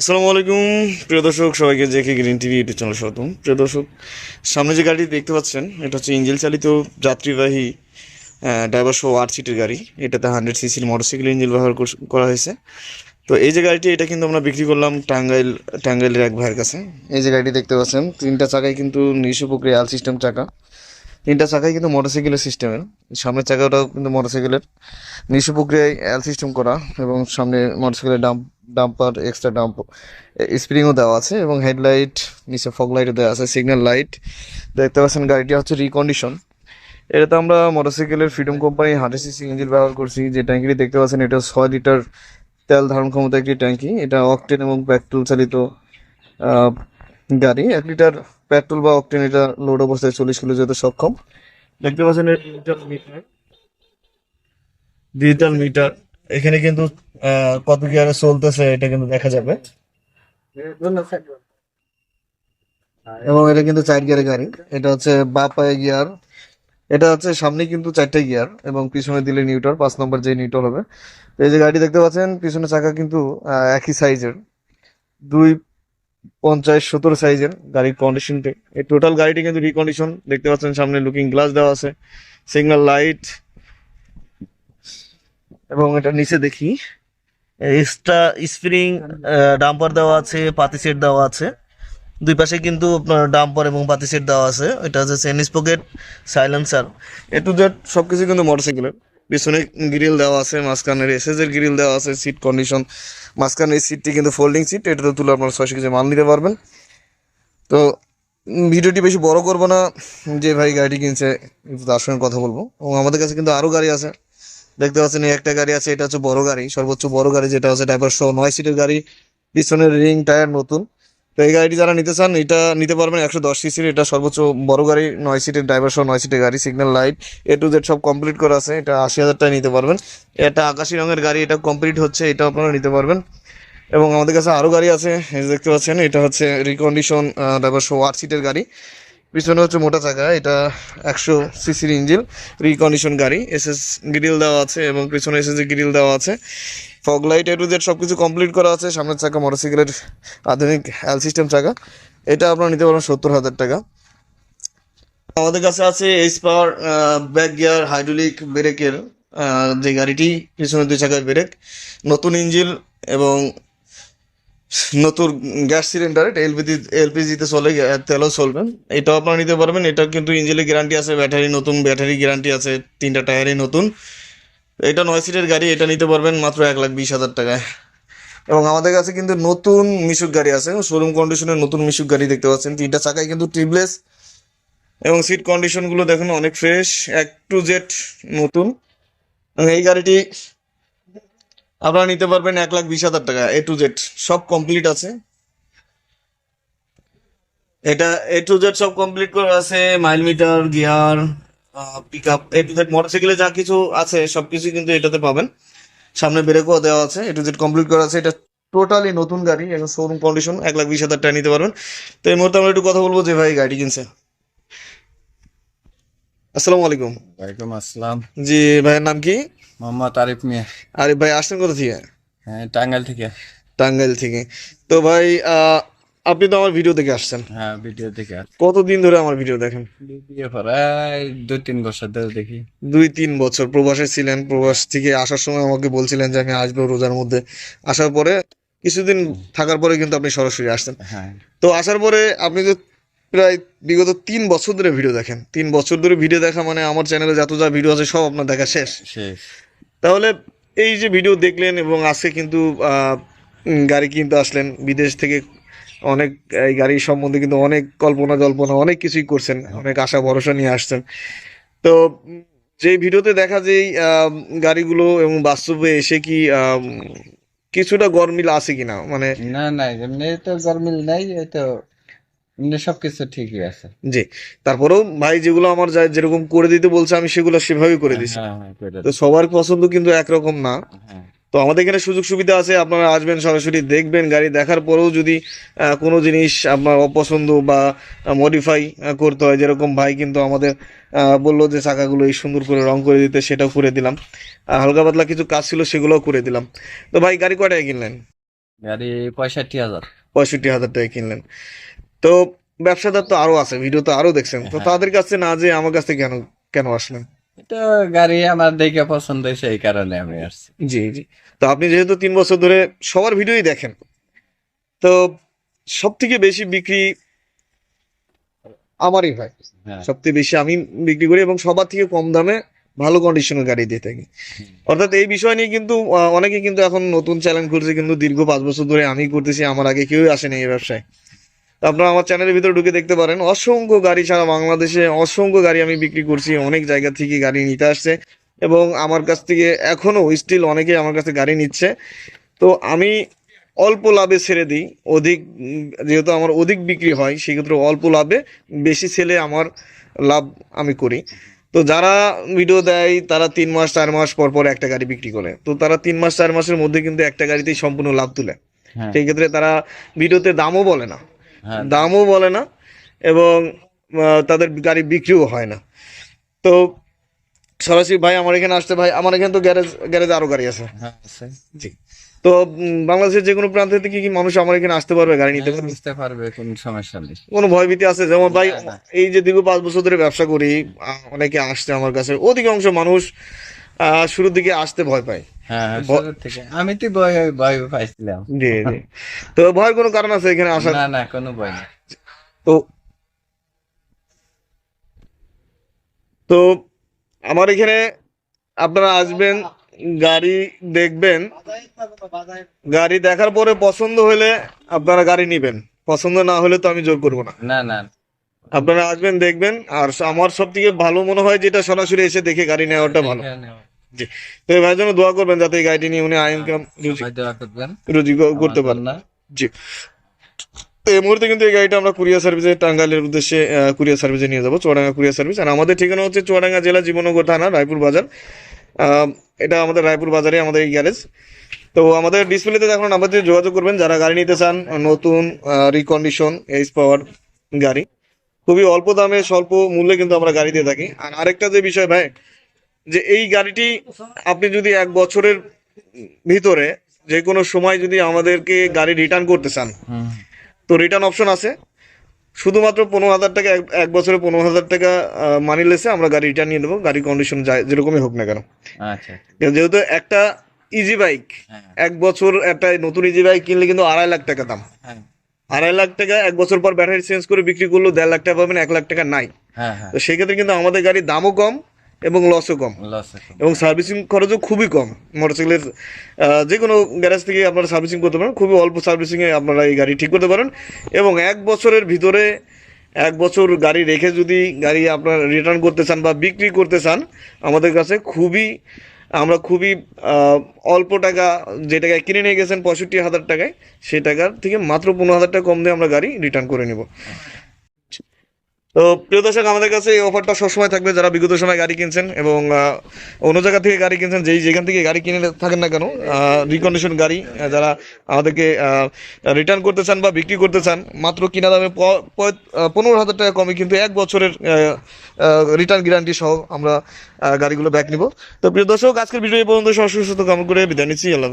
আসসালামু আলাইকুম। প্রিয় দর্শক, সবাইকে JK green TV YouTube channel স্বাগতম। প্রিয় দর্শক, সামনে যে গাড়িটি দেখতে পাচ্ছেন, এটা হচ্ছে ইঞ্জিল চালিত যাত্রীবাহী ড্রাইভার সহ আট সিটের গাড়ি। এটাতে হান্ড্রেড সিসির মোটরসাইকেল ইঞ্জিন ব্যবহার করা হয়েছে। তো এই যে গাড়িটি, এটা কিন্তু আমরা বিক্রি করলাম টাঙ্গাইল, টাঙ্গাইলের এক ভাইয়ের কাছে। এই যে গাড়িটি দেখতে পাচ্ছেন, তিনটা চাকায় কিন্তু নিঃস্ব প্রক্রিয়া, আল সিস্টেম চাকা। তিনটা চাকায় কিন্তু মোটরসাইকেলের সিস্টেমের সামনের চাকাটাও কিন্তু মোটরসাইকেলের নিঃস্ব প্রক্রিয়ায় অ্যাল সিস্টেম করা এবং সামনে মোটরসাইকেলের ডাম্প ডাম্পার এক্সট্রা ডাম্প স্প্রিংও দেওয়া আছে এবং হেডলাইট নিচে ফগ লাইটও দেওয়া আছে সিগন্যাল লাইট দেখতে পাচ্ছেন গাড়িটি হচ্ছে রিকন্ডিশন এটাতে আমরা মোটরসাইকেলের freedom company hundred CC engine ব্যবহার করছি। যে ট্যাঙ্কিটি দেখতে পাচ্ছেন, এটা ছয় লিটার তেল ধারণ ক্ষমতা একটি ট্যাঙ্কি এটা অকটেন এবং পেট্রোল চালিত গাড়ি। এক লিটার পেট্রোল বা অকটেন এটা লোড অবস্থায় চল্লিশ কিলো যেতে সক্ষম। দেখতে পাচ্ছেন ডিজিটাল মিটার ডিজিটাল মিটার এখানে কিন্তু কত গিয়ারে চলতেছে এটা কিন্তু দেখা যাবে। এবং এটা কিন্তু চার গিয়ারের গাড়ি। এটা হচ্ছে বা পায়ে গিয়ার এটা হচ্ছে সামনে কিন্তু চারটে গিয়ার এবং পিছনে দিলে নিউট্রাল পাঁচ নম্বর যে নিউট্রাল হবে। এই যে গাড়ি দেখতে পাচ্ছেন, পিছনে চাকা কিন্তু একই সাইজের দুই পঞ্চাশ সত্তর সাইজের গাড়ির কন্ডিশনটি এই টোটাল গাড়িটি কিন্তু রিকন্ডিশন দেখতে পাচ্ছেন সামনে লুকিং গ্লাস দেওয়া আছে। সিগন্যাল লাইট এবং এটা নিচে দেখি। এক্সট্রা স্প্রিং ডাম্পার দেওয়া আছে, পাতি সেট দেওয়া আছে। দুই পাশে কিন্তু আপনার ডাম্পার এবং পাতি সেট দেওয়া আছে। এটা হচ্ছে চেনিস pocket, silencer. A to Z সব কিছু কিন্তু মোটরসাইকেলের। পিছনে গ্রিল দেওয়া আছে মাঝখানের এসএস এর গ্রিল দেওয়া আছে, সিট কন্ডিশন। মাঝখানের এই সিটটি কিন্তু ফোল্ডিং সিট, এটাতে তুলে আপনারা ছয়শো কেজি মাল নিতে পারবেন। তো ভিডিওটি বেশি বড় করব না। যে ভাই গাড়িটি কিনছে তার সঙ্গে কথা বলব। এবং আমাদের কাছে কিন্তু আরও গাড়ি আছে। দেখতে পাচ্ছেন একটা গাড়ি আছে, এটা হচ্ছে বড় গাড়ি, সর্বোচ্চ বড় গাড়ি যেটা হচ্ছে ড্রাইভার সহ নয় সিটের গাড়ি, পিছনের রিং টায়ার নতুন। তো এই গাড়িটি যারা নিতে চান, এটা নিতে পারবেন একশো দশ সিসির, এটা সর্বোচ্চ বড় গাড়ি, নয় সিটের ড্রাইভার সহ নয় সিটের গাড়ি signal light A to Z সব কমপ্লিট করা আছে, এটা আশি হাজার টাকা নিতে পারবেন। এটা আকাশি রঙের গাড়ি, এটা কমপ্লিট হচ্ছে এটা আপনারা নিতে পারবেন। এবং আমাদের কাছে আরও গাড়ি আছে দেখতে পাচ্ছেন, এটা হচ্ছে রিকন্ডিশন ড্রাইভার সহ আট সিটের গাড়ি। পিছনে হচ্ছে মোটা চাকা, এটা একশো সিসির ইঞ্জিন রিকন্ডিশন গাড়ি এসএস গ্রিল দেওয়া আছে এবং পিছনে এসএস গ্রিল দেওয়া আছে। Fog light A to Z সব কিছু কমপ্লিট করা আছে, সামনের চাকা মোটরসাইকেলের আধুনিক এল সিস্টেম চাকা, এটা আপনারা নিতে পারেন সত্তর হাজার টাকা। আমাদের কাছে আছে H power back gear hydraulic ব্রেকের যে গাড়িটি পিছনে দুই চাকার ব্রেক নতুন ইঞ্জিন এবং নতুন গ্যাস সিলিন্ডার এলপিজি, এলপিজিতে চলে তেলও চলবে। এটাও আপনারা নিতে পারবেন। এটা কিন্তু ইঞ্জিনের গ্যারান্টি আছে, ব্যাটারি নতুন, ব্যাটারি গ্যারান্টি আছে, তিনটা টায়ারই নতুন। এটা নয় সিটের গাড়ি, এটা নিতে পারবেন মাত্র এক লাখ বিশ হাজার টাকায়। এবং আমাদের কাছে কিন্তু নতুন মিশুক গাড়ি আছে শোরুম কন্ডিশনের নতুন মিশুক গাড়ি দেখতে পাচ্ছেন। তিনটা চাকায় কিন্তু টিউবলেস এবং সিট কন্ডিশনগুলো দেখুন, অনেক ফ্রেশ এক টু জেড নতুন। এই গাড়িটি আপনারা নিতে পারবেন এক লাখ বিশ হাজার টাকা এ টু জেড সব কমপ্লিট আছে। এটা এ টু জেড সব কমপ্লিট করা আছে mile meter gear pick up A to Z মোটরসাইকেলে যা কিছু আছে সব কিছু কিন্তু এটাতে পাবেন। সামনে ব্রেকও দেওয়া আছে এ টু জেড কমপ্লিট করা আছে। এটা টোটালি নতুন গাড়ি এবং শোরুম কন্ডিশন এক লাখ বিশ হাজার টাকা নিতে পারবেন। তো এই মুহূর্তে আমরা একটু কথা বলব যে ভাই গাড়ি কিনছে। আসসালামু আলাইকুম। ওয়ালাইকুম আসসালাম। জি ভাইয়ের নাম কি? মোহাম্মদ আরিফ মিয়া। আরে ভাই আসছেন কোথা থেকে? হ্যাঁ টাঙ্গাইল থেকে। টাঙ্গাইল থেকে। তো ভাই আপনি তো আমার ভিডিও দেখে আসছেন। হ্যাঁ ভিডিও দেখে কতদিন ধরে আমার ভিডিও দেখেন? প্রায় দুই তিন বছর ধরে দেখি। দুই তিন বছর প্রবাসে ছিলেন প্রবাস থেকে আসার সময় আমাকে বলছিলেন যে আমি আসব রোজার মধ্যে। আসার পরে কিছুদিন থাকার পরে কিন্তু আপনি সরাসরি আসছেন। হ্যাঁ। তো আসার পরে আপনি তো প্রায় বিগত তিন বছর ধরে ভিডিও দেখেন। তিন বছর ধরে ভিডিও দেখা মানে আমার চ্যানেলে যত যা ভিডিও আছে সব আপনার দেখা শেষ। শেষ। তাহলে এই যে ভিডিও দেখলেন এবং আজকে কিন্তু গাড়ি কিনতে আসলেন, বিদেশ থেকে অনেক, এই গাড়ি সম্বন্ধে কিন্তু অনেক কল্পনা জল্পনা, অনেক কিছুই করছেন, অনেক আশা ভরসা নিয়ে আসছেন। তো, যে ভিডিওতে দেখা যেই গাড়িগুলো এবং বাস্তবে এসে কি কিছুটা গরমিল আছে কিনা? মানে না না এমনি তো গরমিল নাই এমনি সবকিছু ঠিকই আছে। জি তারপরেও ভাই যেগুলো আমার যা যেরকম করে দিতে বলছে আমি সেগুলো সেভাবেই করে দিচ্ছি হ্যাঁ হ্যাঁ তো সবার পছন্দ কিন্তু একরকম না। হ্যাঁ। তো আমাদের এখানে সুযোগ সুবিধা আছে আপনারা আসবেন সরাসরি দেখবেন গাড়ি দেখার পরেও যদি কোনো জিনিস আপনার অপছন্দ বা মডিফাই করতে হয় যেরকম ভাই কিন্তু আমাদের আহ, বলল যে চাকাগুলো এই সুন্দর করে রং করে দিতে সেটাও করে দিলাম। হালকা পাতলা কিছু কাজ ছিল সেগুলোও করে দিলাম। তো ভাই গাড়ি কয়টায় কিনলেন? গাড়ি পঁয়ষট্টি হাজার। পঁয়ষট্টি হাজার টাকা কিনলেন। তো ব্যবসাদার তো আরও আছে ভিডিও তো আরও দেখছেন। তো হ্যাঁ। তাদের কাছে না যে আমার কাছে কেন কেন আসলেন? এটা গাড়ি আমার দেখে পছন্দ এই কারণে আমি আসছি। জি জি। তো আপনি যেহেতু তিন বছর ধরে সবার ভিডিওই দেখেন তো সব থেকে বেশি বিক্রি আমারই হয়। হ্যাঁ। সবথেকে বেশি আমি বিক্রি করি এবং সবার থেকে কম দামে ভালো কন্ডিশনের গাড়ি দিয়ে থাকি। অর্থাৎ এই বিষয় নিয়ে কিন্তু অনেকে কিন্তু এখন নতুন চ্যালেঞ্জ করছে কিন্তু দীর্ঘ পাঁচ বছর ধরে আমি করতেছি আমার আগে কেউই আসেনি এই ব্যবসায়। আপনারা আমার চ্যানেলের ভিতরে ঢুকে দেখতে পারেন। অসংখ্য গাড়ি সারা বাংলাদেশে অসংখ্য গাড়ি আমি বিক্রি করছি। অনেক জায়গা থেকে গাড়ি নিতে আসছে এবং আমার কাছ থেকে এখনও স্টিল অনেকে আমার কাছে গাড়ি নিচ্ছে। তো আমি অল্প লাভে ছেড়ে দিই। অধিক যেহেতু আমার অধিক বিক্রি হয় সেক্ষেত্রে অল্প লাভে বেশি ছেলে আমার লাভ আমি করি। তো যারা ভিডিও দেয় তারা তিন মাস চার মাস পর পর একটা গাড়ি বিক্রি করে। তো তারা তিন মাস চার মাসের মধ্যে কিন্তু একটা গাড়িতেই সম্পূর্ণ লাভ তুলে। হ্যাঁ। সেই ক্ষেত্রে তারা ভিডিওতে দামও বলে না। দামও বলে না এবং তাদের গাড়ি বিক্রিও হয় না। তো সরাসরি ভাই আমার এখানে আসতে ভাই আমার এখানে তো গ্যারেজ গ্যারেজে আরও গাড়ি আছে। হ্যাঁ জি। তো বাংলাদেশের যে কোনো প্রান্ত থেকে কি মানুষ আমার এখানে আসতে পারবে গাড়ি নিতে? পারবে বুঝতে পারবে কোন সমস্যা নেই। কোনো ভয়ভীতি আছে? যেমন ভাই। এই যে দীর্ঘ পাঁচ বছর ধরে ব্যবসা করি অনেকে আসছে আমার কাছে। অধিকাংশ মানুষ আহ, শুরুর দিকে আসতে ভয় পায়। হ্যাঁ আমি তো ভয় ভয় পাইছিলাম জি জি। তো ভয়ের কোনো কারণ আছে এখানে আসার? না না কোনো ভয় নেই। তো তো আমার এখানে আপনারা আসবেন গাড়ি দেখবেন। গাড়ি দেখার পরে পছন্দ হলে আপনারা গাড়ি নেবেন। পছন্দ না হলে তো আমি জোর করব না। না না। আপনারা আসবেন দেখবেন। আর আমার সব থেকে ভালো মনে হয় যেটা সরাসরি এসে দেখে গাড়ি নেওয়াটা ভালো। জি। তো এই ভাইয়ের জন্য দোয়া করবেন যাতে এই গাড়িটি নিয়ে উনি আয় ইনকাম দোয়া করবেন। রুজি করতে পারেন। না জি। তো এই মুহূর্তে কিন্তু এই গাড়িটা আমরা কুরিয়ার সার্ভিসে টাঙ্গাইলের উদ্দেশ্যে কুরিয়ার সার্ভিসে নিয়ে যাব চুয়াডাঙ্গা কুরিয়ার সার্ভিস। আর আমাদের ঠিকানা হচ্ছে চুয়াডাঙ্গা জেলা জীবনগর থানা রায়পুর বাজার। এটা আমাদের রায়পুর বাজারে আমাদের এই গ্যারেজ। তো আমাদের ডিসপ্লেতে দেখুন নাম্বার দিয়ে যোগাযোগ করবেন। যারা গাড়ি নিতে চান নতুন রিকন্ডিশন এইচ পাওয়ার গাড়ি। খুবই অল্প দামে স্বল্প মূল্যে কিন্তু আমরা গাড়ি দিয়ে থাকি। আর আরেকটা যে বিষয় ভাই যে এই গাড়িটি আপনি যদি এক বছরের ভিতরে যে কোনো সময় যদি আমাদেরকে গাড়ি রিটার্ন করতে চান তো রিটার্ন অপশন আছে। শুধুমাত্র পনেরো হাজার টাকা এক- বছরে পনেরো হাজার টাকা মানি লেসে আমরা গাড়ি রিটার্ন নিয়ে দেবো গাড়ির কন্ডিশন যায় যেরকমই হোক না কেন। আচ্ছা যেহেতু একটা ইজি বাইক হ্যাঁ। এক বছর একটা নতুন ইজি বাইক কিনলে কিন্তু আড়াই লাখ টাকা দাম। হ্যাঁ। আড়াই লাখ টাকা এক বছর পর ব্যাটারি চেঞ্জ করে বিক্রি করলেও দেড় লাখ টাকা পাবেন এক লাখ টাকা নাই। হ্যাঁ। তো সেক্ষেত্রে কিন্তু আমাদের গাড়ির দামও কম এবং লসও কম। লস এবং সার্ভিসিং খরচও খুবই কম। মোটরসাইকেলের যে কোনো গ্যারেজ থেকে আপনারা সার্ভিসিং করতে পারেন। খুবই অল্প সার্ভিসিংয়ে আপনারা এই গাড়ি ঠিক করতে পারেন। এবং এক বছরের ভিতরে এক বছর গাড়ি রেখে যদি গাড়ি আপনারা রিটার্ন করতে চান বা বিক্রি করতে চান আমাদের কাছে খুবই আমরা খুবই অল্প টাকা যে টাকায় কিনে নিয়ে গেছেন পঁয়ষট্টি হাজার টাকায় সেই টাকার থেকে মাত্র পনেরো হাজার টাকা কম দিয়ে আমরা গাড়ি রিটার্ন করে নেব। তো প্রিয় দর্শক, আমাদের কাছে এই অফারটা সবসময় থাকবে যারা বিগত সময় গাড়ি কিনছেন এবং অন্য জায়গা থেকে গাড়ি কিনছেন, যেই যেখান থেকে গাড়ি কিনে থাকেন না কেন রিকন্ডিশন গাড়ি যারা আমাদেরকে রিটার্ন করতে চান বা বিক্রি করতে চান, মাত্র কিনা দামে পনেরো হাজার টাকা কমে কিন্তু এক বছরের রিটার্ন গ্যারান্টি সহ আমরা গাড়িগুলো ব্যাক নিব। তো প্রিয় দর্শক, আজকের ভিডিও পর্যন্ত। সব সুস্থ কামনা করে বিদায় নিচ্ছি। আল্লাহ